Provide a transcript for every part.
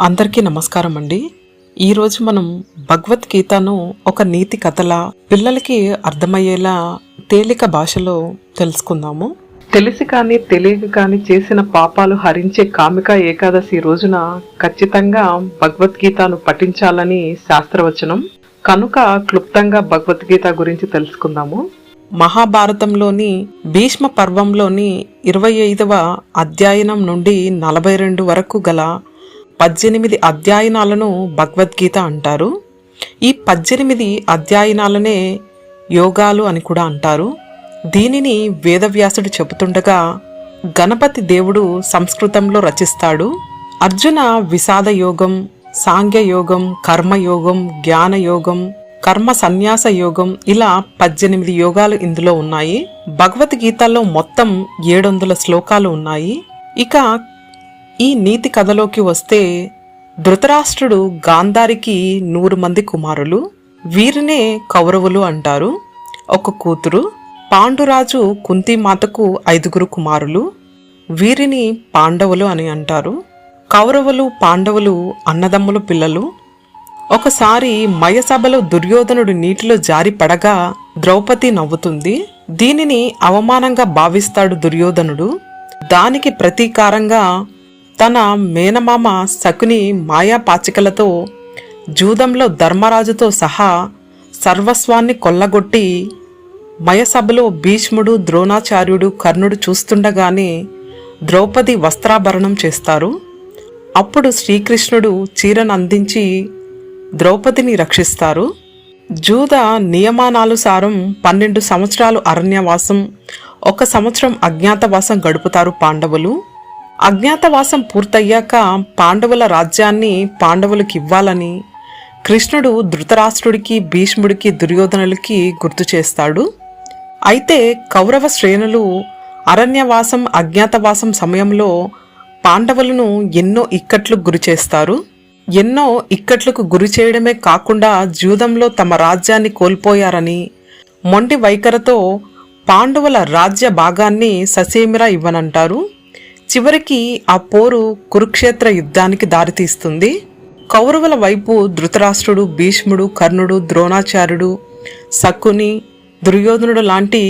అందరికీ నమస్కారం అండి. ఈరోజు మనం భగవద్గీతను ఒక నీతి కథలా పిల్లలకి అర్థమయ్యేలా తేలిక భాషలో తెలుసుకుందాము. తెలిసి కానీ తెలియక కానీ చేసిన పాపాలు హరించే కామిక ఏకాదశి రోజున ఖచ్చితంగా భగవద్గీతను పఠించాలని శాస్త్రవచనం. కనుక క్లుప్తంగా భగవద్గీత గురించి తెలుసుకుందాము. మహాభారతంలోని భీష్మ పర్వంలోని ఇరవై ఐదవ అధ్యయనం నుండి నలభై రెండు వరకు గల పద్దెనిమిది అధ్యయనాలను భగవద్గీత అంటారు. ఈ పద్దెనిమిది అధ్యయనాలనే యోగాలు అని కూడా అంటారు. దీనిని వేదవ్యాసుడు చెబుతుండగా గణపతి దేవుడు సంస్కృతంలో రచిస్తాడు. అర్జున విషాద యోగం సాంఘ్యయోగం కర్మయోగం జ్ఞానయోగం కర్మ సన్యాస యోగం ఇలా పద్దెనిమిది యోగాలు ఇందులో ఉన్నాయి. భగవద్గీతలో మొత్తం ఏడు వందల శ్లోకాలు ఉన్నాయి. ఇక ఈ నీతి కథలోకి వస్తే ధృతరాష్ట్రుడు గాంధారికి నూరు మంది కుమారులు వీరినే కౌరవులు అంటారు. ఒక కూతురు పాండురాజు కుంతిమాతకు ఐదుగురు కుమారులు వీరిని పాండవులు అని అంటారు. కౌరవులు పాండవులు అన్నదమ్ముల పిల్లలు. ఒకసారి మయసభలో దుర్యోధనుడు నీటిలో జారి పడగా ద్రౌపది నవ్వుతుంది. దీనిని అవమానంగా భావిస్తాడు దుర్యోధనుడు. దానికి ప్రతీకారంగా తన మేనమామ శకుని మాయాపాచికలతో జూదంలో ధర్మరాజుతో సహా సర్వస్వాన్ని కొల్లగొట్టి మయసభలో భీష్ముడు ద్రోణాచార్యుడు కర్ణుడు చూస్తుండగానే ద్రౌపది వస్త్రాభరణం చేస్తారు. అప్పుడు శ్రీకృష్ణుడు చీరను అందించి ద్రౌపదిని రక్షిస్తారు. జూద నియమానానుసారం పన్నెండు సంవత్సరాలు అరణ్యవాసం ఒక సంవత్సరం అజ్ఞాతవాసం గడుపుతారు పాండవులు. అజ్ఞాతవాసం పూర్తయ్యాక పాండవుల రాజ్యాన్ని పాండవులకు ఇవ్వాలని కృష్ణుడు ధృతరాష్ట్రుడికి భీష్ముడికి దుర్యోధనులకి గుర్తు చేస్తాడు. అయితే కౌరవ శ్రేణులు అరణ్యవాసం అజ్ఞాతవాసం సమయంలో పాండవులను ఎన్నో ఇక్కట్లు గురి చేస్తారు. ఎన్నో ఇక్కట్లకు గురి చేయడమే కాకుండా జూదంలో తమ రాజ్యాన్ని కోల్పోయారని మొండి వైఖరితో పాండవుల రాజ్య భాగాన్ని ససేమిరా ఇవ్వనంటారు. చివరికి ఆ పోరు కురుక్షేత్ర యుద్ధానికి దారితీస్తుంది. కౌరవుల వైపు ధృతరాష్ట్రుడు భీష్ముడు కర్ణుడు ద్రోణాచార్యుడు శకుని దుర్యోధనుడు లాంటి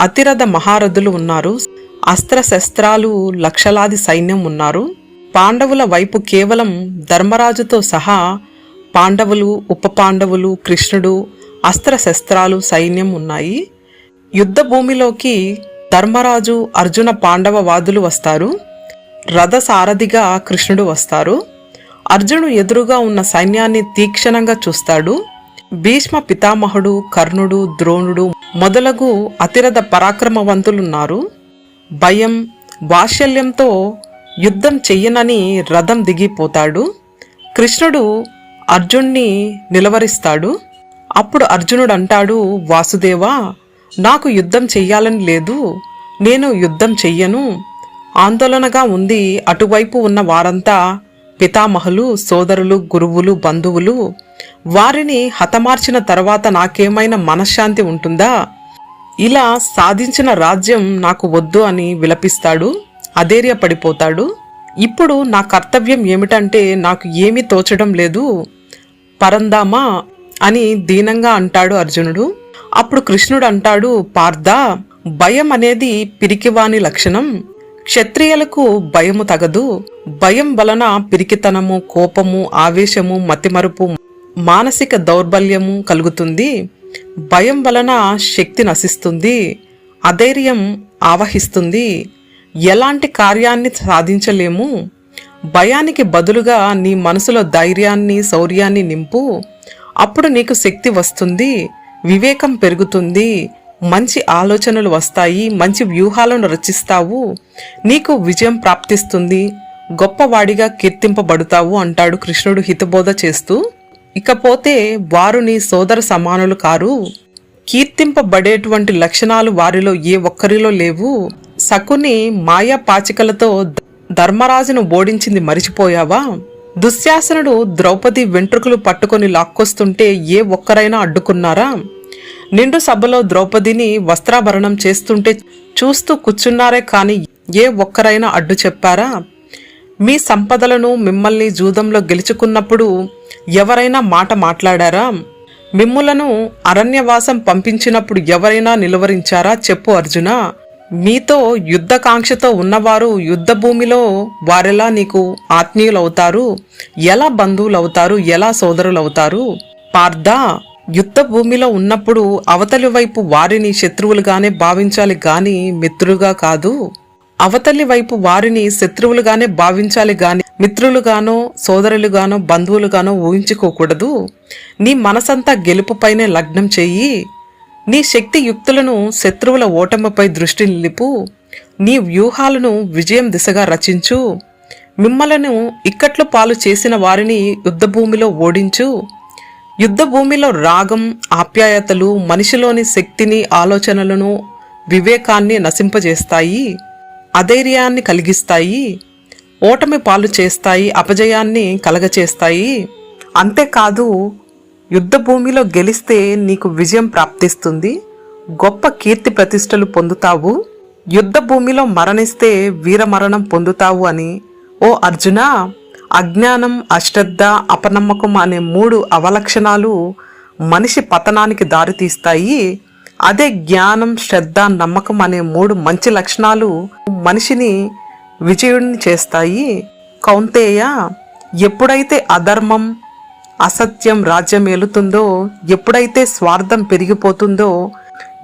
అతిరథ మహారథులు ఉన్నారు. అస్త్రశస్త్రాలు లక్షలాది సైన్యం ఉన్నారు. పాండవుల వైపు కేవలం ధర్మరాజుతో సహా పాండవులు ఉప పాండవులు కృష్ణుడు అస్త్రశస్త్రాలు సైన్యం ఉన్నాయి. యుద్ధ భూమిలోకి ధర్మరాజు అర్జున పాండవ వాదులు వస్తారు. రథ సారథిగా కృష్ణుడు వస్తారు. అర్జును ఎదురుగా ఉన్న సైన్యాన్ని తీక్షణంగా చూస్తాడు. భీష్మ పితామహుడు కర్ణుడు ద్రోణుడు మొదలగు అతిరథ పరాక్రమవంతులున్నారు. భయం వాత్సల్యంతో యుద్ధం చెయ్యనని రథం దిగిపోతాడు. కృష్ణుడు అర్జున్ని నిలవరిస్తాడు. అప్పుడు అర్జునుడు అంటాడు వాసుదేవా నాకు యుద్ధం చెయ్యాలని లేదు నేను యుద్ధం చెయ్యను. ఆందోళనగా ఉంది అటువైపు ఉన్న వారంతా పితామహులు సోదరులు గురువులు బంధువులు. వారిని హతమార్చిన తర్వాత నాకేమైనా మనశ్శాంతి ఉంటుందా? ఇలా సాధించిన రాజ్యం నాకు వద్దు అని విలపిస్తాడు అధైర్యపడిపోతాడు. ఇప్పుడు నా కర్తవ్యం ఏమిటంటే నాకు ఏమీ తోచడం లేదు. పరందామా అని దీనంగా అంటాడు అర్జునుడు. అప్పుడు కృష్ణుడు అంటాడు పార్థ భయం అనేది పిరికివాని లక్షణం. క్షత్రియులకు భయము తగదు. భయం వలన పిరికితనము కోపము ఆవేశము మతిమరుపు మానసిక దౌర్బల్యము కలుగుతుంది. భయం వలన శక్తి నశిస్తుంది. అధైర్యం ఆవహిస్తుంది. ఎలాంటి కార్యాన్ని సాధించలేము. భయానికి బదులుగా నీ మనసులో ధైర్యాన్ని శౌర్యాన్ని నింపు. అప్పుడు నీకు శక్తి వస్తుంది. వివేకం పెరుగుతుంది. మంచి ఆలోచనలు వస్తాయి. మంచి వ్యూహాలను రచిస్తావు. నీకు విజయం ప్రాప్తిస్తుంది. గొప్పవాడిగా కీర్తింపబడుతావు అంటాడు కృష్ణుడు హితబోధ చేస్తూ. ఇకపోతే వారు నీ సోదర సమానులు కారు. కీర్తింపబడేటువంటి లక్షణాలు వారిలో ఏ ఒక్కరిలో లేవు. శకుని మాయా పాచికలతో ధర్మరాజును ఓడించింది మరిచిపోయావా? దుశ్శాసనుడు ద్రౌపది వెంట్రుకలు పట్టుకొని లాక్కొస్తుంటే ఏ ఒక్కరైనా అడ్డుకున్నారా? నిండు సభలో ద్రౌపదిని వస్త్రాభరణం చేస్తుంటే చూస్తూ కూర్చున్నారే కాని ఏ ఒక్కరైనా అడ్డు చెప్పారా? మీ సంపదలను మిమ్మల్ని జూదంలో గెలుచుకున్నప్పుడు ఎవరైనా మాట మాట్లాడారా? మిమ్ములను అరణ్యవాసం పంపించినప్పుడు ఎవరైనా నిలువరించారా? చెప్పు అర్జున. మీతో యుద్ధకాంక్షతో ఉన్నవారు యుద్ధ భూమిలో వారెలా నీకు ఆత్మీయులవుతారు? ఎలా బంధువులవుతారు? ఎలా సోదరులవుతారు? పార్థ యుద్ధ భూమిలో ఉన్నప్పుడు అవతలి వైపు వారిని శత్రువులుగానే భావించాలి గాని మిత్రులుగా కాదు. అవతలి వైపు వారిని శత్రువులుగానే భావించాలి గాని మిత్రులుగానో సోదరులుగానో బంధువులుగానో ఊహించుకోకూడదు. నీ మనసంతా గెలుపుపైనే లగ్నం చెయ్యి నీ శక్తి యుక్తులను శత్రువుల ఓటమిపై దృష్టి నిలుపు. నీ వ్యూహాలను విజయం దిశగా రచించు. మిమ్మలను ఇక్కట్లు పాలు చేసిన వారిని యుద్ధభూమిలో ఓడించు. యుద్ధభూమిలో రాగం ఆప్యాయతలు మనిషిలోని శక్తిని ఆలోచనలను వివేకాన్ని నశింపజేస్తాయి అధైర్యాన్ని కలిగిస్తాయి ఓటమి పాలు చేస్తాయి అపజయాన్ని కలగచేస్తాయి. అంతేకాదు యుద్ధ భూమిలో గెలిస్తే నీకు విజయం ప్రాప్తిస్తుంది. గొప్ప కీర్తి ప్రతిష్టలు పొందుతావు. యుద్ధ భూమిలో మరణిస్తే వీరమరణం పొందుతావు అని. ఓ అర్జున అజ్ఞానం అశ్రద్ధ అపనమ్మకం అనే మూడు అవలక్షణాలు మనిషి పతనానికి దారితీస్తాయి అదే జ్ఞానం శ్రద్ధ నమ్మకం అనే మూడు మంచి లక్షణాలు మనిషిని విజయుడిని చేస్తాయి. కౌంతేయ ఎప్పుడైతే అధర్మం అసత్యం రాజ్యం ఏలుతుందో ఎప్పుడైతే స్వార్థం పెరిగిపోతుందో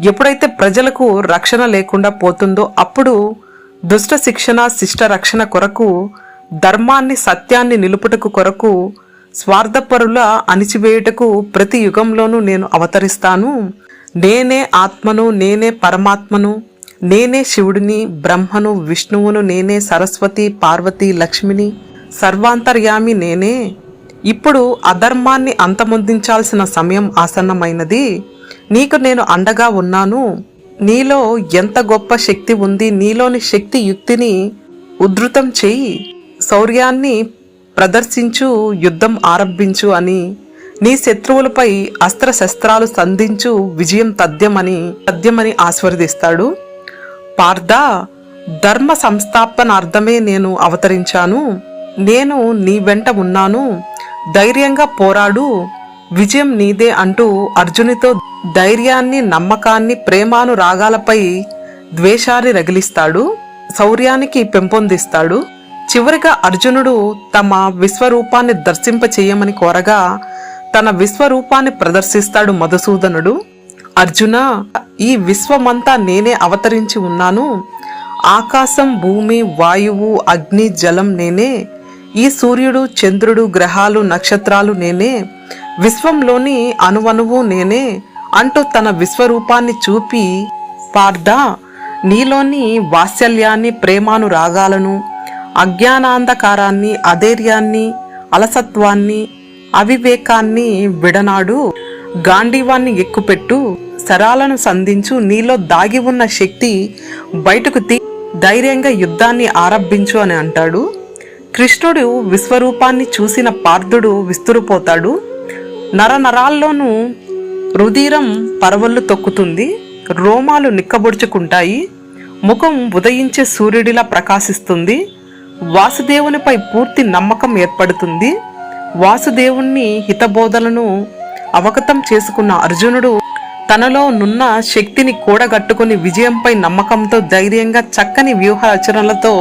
ఎప్పుడైతే ప్రజలకు రక్షణ లేకుండా పోతుందో అప్పుడు దుష్ట శిక్షణ శిష్ట రక్షణ కొరకు ధర్మాన్ని సత్యాన్ని నిలుపుటకు కొరకు స్వార్థపరుల అణిచివేయుటకు ప్రతి యుగంలోనూ నేను అవతరిస్తాను. నేనే ఆత్మను నేనే పరమాత్మను నేనే శివుడిని బ్రహ్మను విష్ణువును నేనే సరస్వతి పార్వతి లక్ష్మిని సర్వాంతర్యామి నేనే. ఇప్పుడు అధర్మాన్ని అంతమొందించాల్సిన సమయం ఆసన్నమైనది. నీకు నేను అండగా ఉన్నాను. నీలో ఎంత గొప్ప శక్తి ఉంది నీలోని శక్తి యుక్తిని ఉద్ధృతం చేయి. శౌర్యాన్ని ప్రదర్శించు యుద్ధం ఆరంభించు అని నీ శత్రువులపై అస్త్రశస్త్రాలు సంధించు విజయం తథ్యమని తథ్యమని ఆస్వాదిస్తాడు పార్థ ధర్మ సంస్థాపనార్థమే నేను అవతరించాను. నేను నీ వెంట ఉన్నాను. ధైర్యంగా పోరాడు. విజయం నీదే అంటూ అర్జునితో ధైర్యాన్ని నమ్మకాన్ని ప్రేమాను రాగాలపై ద్వేషాన్ని రగిలిస్తాడు. శౌర్యానికి పెంపొందిస్తాడు. చివరిగా అర్జునుడు తమ విశ్వరూపాన్ని దర్శింప చేయమని కోరగా తన విశ్వరూపాన్ని ప్రదర్శిస్తాడు మధుసూదనుడు. అర్జున ఈ విశ్వమంతా నేనే అవతరించి ఉన్నాను. ఆకాశం భూమి వాయువు అగ్ని జలం నేనే. ఈ సూర్యుడు చంద్రుడు గ్రహాలు నక్షత్రాలు నేనే. విశ్వంలోని అణువణువు నేనే. అంటూ తన విశ్వరూపాన్ని చూపి పార్థ నీలోని వాత్సల్యాన్ని ప్రేమాను రాగాలను అజ్ఞానాంధకారాన్ని అధైర్యాన్ని అలసత్వాన్ని అవివేకాన్ని విడనాడు. గాంధీవాన్ని ఎక్కుపెట్టు శరాలను సంధించు నీలో దాగి ఉన్న శక్తి బయటకు తీ ధైర్యంగా యుద్ధాన్ని ఆరంభించు అని అంటాడు. కృష్ణుడు విశ్వరూపాన్ని చూసిన పార్థుడు విస్తురుపోతాడు. నరనరాల్లోనూ రుధిరం పరవళ్ళు తొక్కుతుంది. రోమాలు నిక్కబొడుచుకుంటాయి. ముఖం ఉదయించే సూర్యుడిలా ప్రకాశిస్తుంది. వాసుదేవునిపై పూర్తి నమ్మకం ఏర్పడుతుంది. వాసుదేవుణ్ణి హితబోధలను అవగతం చేసుకున్న అర్జునుడు తనలో నున్న శక్తిని కూడగట్టుకుని విజయంపై నమ్మకంతో ధైర్యంగా చక్కని వ్యూహరచనలతో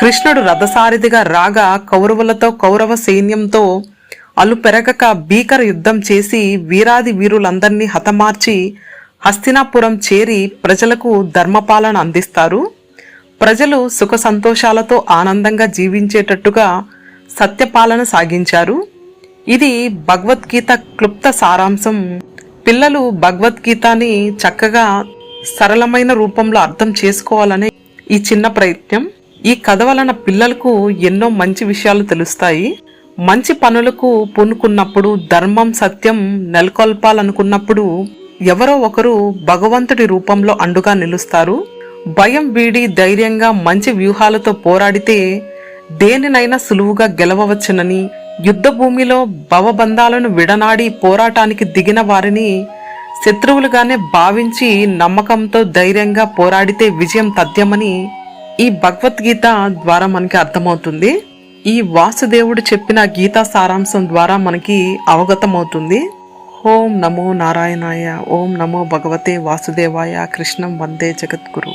కృష్ణుడు రథసారిధిగా రాగా కౌరవులతో కౌరవ సైన్యంతో అలు పెరగక భీకర యుద్ధం చేసి వీరాది వీరులందరినీ హతమార్చి హస్తినాపురం చేరి ప్రజలకు ధర్మపాలన అందిస్తారు. ప్రజలు సుఖ సంతోషాలతో ఆనందంగా జీవించేటట్టుగా సత్యపాలన సాగించారు. ఇది భగవద్గీత క్లుప్త సారాంశం. పిల్లలు భగవద్గీతని చక్కగా సరళమైన రూపంలో అర్థం చేసుకోవాలనే ఈ చిన్న ప్రయత్నం. ఈ కథ వలన పిల్లలకు ఎన్నో మంచి విషయాలు తెలుస్తాయి. మంచి పనులకు పూనుకున్నప్పుడు ధర్మం సత్యం నెలకొల్పాలనుకున్నప్పుడు ఎవరో ఒకరు భగవంతుడి రూపంలో అండుగా నిలుస్తారు. భయం వీడి ధైర్యంగా మంచి వ్యూహాలతో పోరాడితే దేనినైనా సులువుగా గెలవవచ్చునని యుద్ధ భూమిలో భవబంధాలను విడనాడి పోరాటానికి దిగిన వారిని శత్రువులుగానే భావించి నమ్మకంతో ధైర్యంగా పోరాడితే విజయం తథ్యమని ఈ భగవద్గీత ద్వారా మనకి అర్థమవుతుంది. ఈ వాసుదేవుడు చెప్పిన గీతా సారాంశం ద్వారా మనకి అవగతమవుతుంది. ఓం నమో నారాయణాయ ఓం నమో భగవతే వాసుదేవాయ కృష్ణం వందే జగద్గురు.